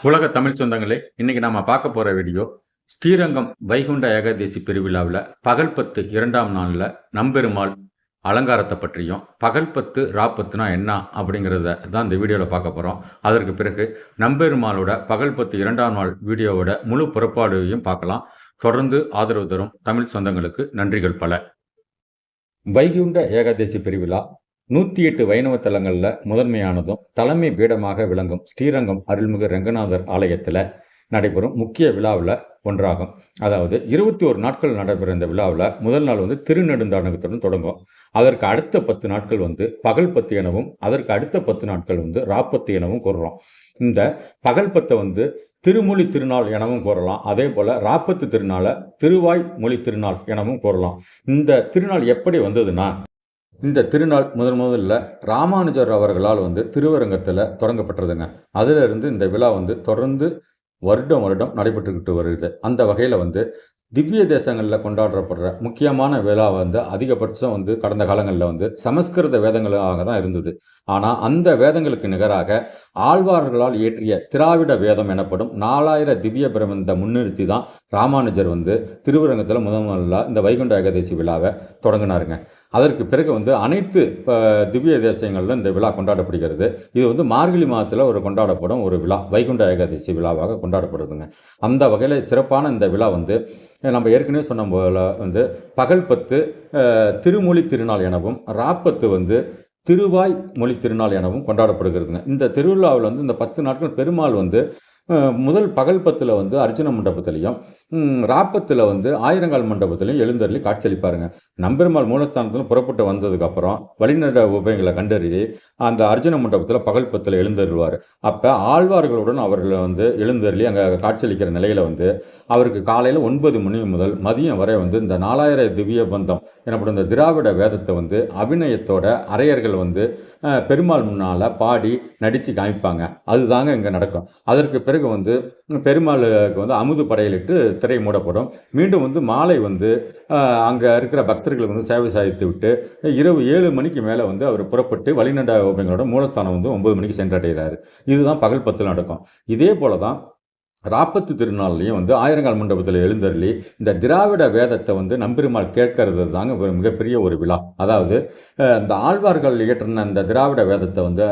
உலக தமிழ் சொந்தங்களே இன்னைக்கு நாம பார்க்க போற வீடியோ ஸ்ரீரங்கம் வைகுண்ட ஏகாதேசி பெருவிழாவில் பகல் பத்து இரண்டாம் நாளில் நம்பெருமாள் அலங்காரத்தை பற்றியும் பகல் பத்து ராப்பத்துனா என்ன அப்படிங்கிறத தான் இந்த வீடியோவில் பார்க்க போகிறோம் அதற்கு பிறகு நம்பெருமாளோட பகல் பத்து இரண்டாம் நாள் வீடியோவோட முழு புறப்பாடையும் பார்க்கலாம். தொடர்ந்து ஆதரவு தரும் தமிழ் சொந்தங்களுக்கு நன்றிகள் பல. வைகுண்ட ஏகாதேசி பெருவிழா நூற்றி எட்டு வைணவ தலங்களில் முதன்மையானதும் தலைமை பீடமாக விளங்கும் ஸ்ரீரங்கம் அருள்மிகு ரங்கநாதர் ஆலயத்தில் நடைபெறும் முக்கிய விழாவில் ஒன்றாகும். அதாவது இருபத்தி ஒரு நாட்கள் நடைபெற இந்த விழாவில் முதல் நாள் வந்து திருநெடுந்தாண்டகத்துடன் தொடங்கும். அதற்கு அடுத்த பத்து நாட்கள் வந்து பகல் பத்து எனவும் அதற்கு அடுத்த பத்து நாட்கள் வந்து ராப்பத்து எனவும் கூறுறோம் இந்த பகல் பத்தை வந்து திருமொழி திருநாள் எனவும் கூறலாம். அதே போல் ராப்பத்து திருநாளை திருவாய் மொழி திருநாள் எனவும் கூறலாம். இந்த திருநாள் எப்படி வந்ததுன்னா இந்த திருநாள் முதன் முதல்ல ராமானுஜர் அவர்களால் வந்து திருவரங்கத்தில் தொடங்கப்பட்டதுங்க. அதிலிருந்து இந்த விழா வந்து தொடர்ந்து வருடம் வருடம் நடைபெற்றுக்கிட்டு வருது. அந்த வகையில் வந்து திவ்ய தேசங்களில் கொண்டாடப்படுற முக்கியமான விழா வந்து அதிகபட்சம் வந்து கடந்த காலங்களில் வந்து சமஸ்கிருத வேதங்களாக தான் இருந்தது. ஆனால் அந்த வேதங்களுக்கு நிகராக ஆழ்வார்களால் இயற்றிய திராவிட வேதம் எனப்படும் நாலாயிர திவ்ய பிரபந்த முன்னிறுத்தி தான் ராமானுஜர் வந்து திருவரங்கத்தில் முதன் முதல்ல இந்த வைகுண்ட ஏகாதசி விழாவை தொடங்கினாருங்க. அதற்கு பிறகு வந்து அனைத்து திவ்ய தேசங்களில் இந்த விழா கொண்டாடப்படுகிறது. இது வந்து மார்கழி மாதத்தில் ஒரு கொண்டாடப்படும் ஒரு விழா வைகுண்ட ஏகாதசி விழாவாக கொண்டாடப்படுதுங்க. அந்த வகையில் சிறப்பான இந்த விழா வந்து நம்ம ஏற்கனவே சொன்ன போல வந்து பகல் பத்து திருமொழி திருநாள் எனவும் ராப்பத்து வந்து திருவாய் மொழி திருநாள் எனவும் கொண்டாடப்படுகிறதுங்க. இந்த திருவிழாவில் வந்து இந்த பத்து நாட்கள் பெருமாள் வந்து முதல் பகல் பத்தில் வந்து அர்ஜுன மண்டபத்திலையும் ராப்பத்தில் வந்து ஆயிரங்கால் மண்டபத்திலையும் எழுந்தருளி காட்சியளிப்பாருங்க. நம்பெருமாள் மூலஸ்தானத்தில் புறப்பட்டு வந்ததுக்கப்புறம் வழிநட உபயங்களை கண்டறிய அந்த அர்ஜுன மண்டபத்தில் பகல் பத்தில் எழுந்தருள்வார். அப்போ ஆழ்வார்களுடன் அவர்கள் வந்து எழுந்தருளி அங்கே காட்சியளிக்கிற நிலையில் வந்து அவருக்கு காலையில் ஒன்பது மணி முதல் மதியம் வரை வந்து இந்த நாலாயிர திவ்ய பந்தம் எனப்படும் இந்த திராவிட வேதத்தை வந்து அபிநயத்தோட அரையர்கள் வந்து பெருமாள் முன்னால் பாடி நடித்து காமிப்பாங்க. அதுதாங்க இங்கே நடக்கும். அதற்கு பிறகு வந்து பெருமாளுக்கு வந்து அமுது படையலிட்டு திரை மூடப்படும். மீண்டும் வந்து மாலை வந்து அங்கே இருக்கிற பக்தர்களுக்கு வந்து சேவை சாதித்து விட்டு இரவு ஏழு மணிக்கு மேலே வந்து அவர் புறப்பட்டு வழிநட ஓபியங்களோட மூலஸ்தானம் வந்து ஒன்பது மணிக்கு சென்றடைகிறார். இதுதான் பகல் பத்தில் நடக்கும். இதே போல தான் ராப்பத்து திருநாள்லையும் வந்து ஆயிரங்கால் மண்டபத்தில் எழுந்தருளி இந்த திராவிட வேதத்தை வந்து நம்பெருமாள் கேட்கறது தாங்க ஒரு மிகப்பெரிய ஒரு விழா. அதாவது இந்த ஆழ்வார்கள் இயற்றின இந்த திராவிட வேதத்தை வந்து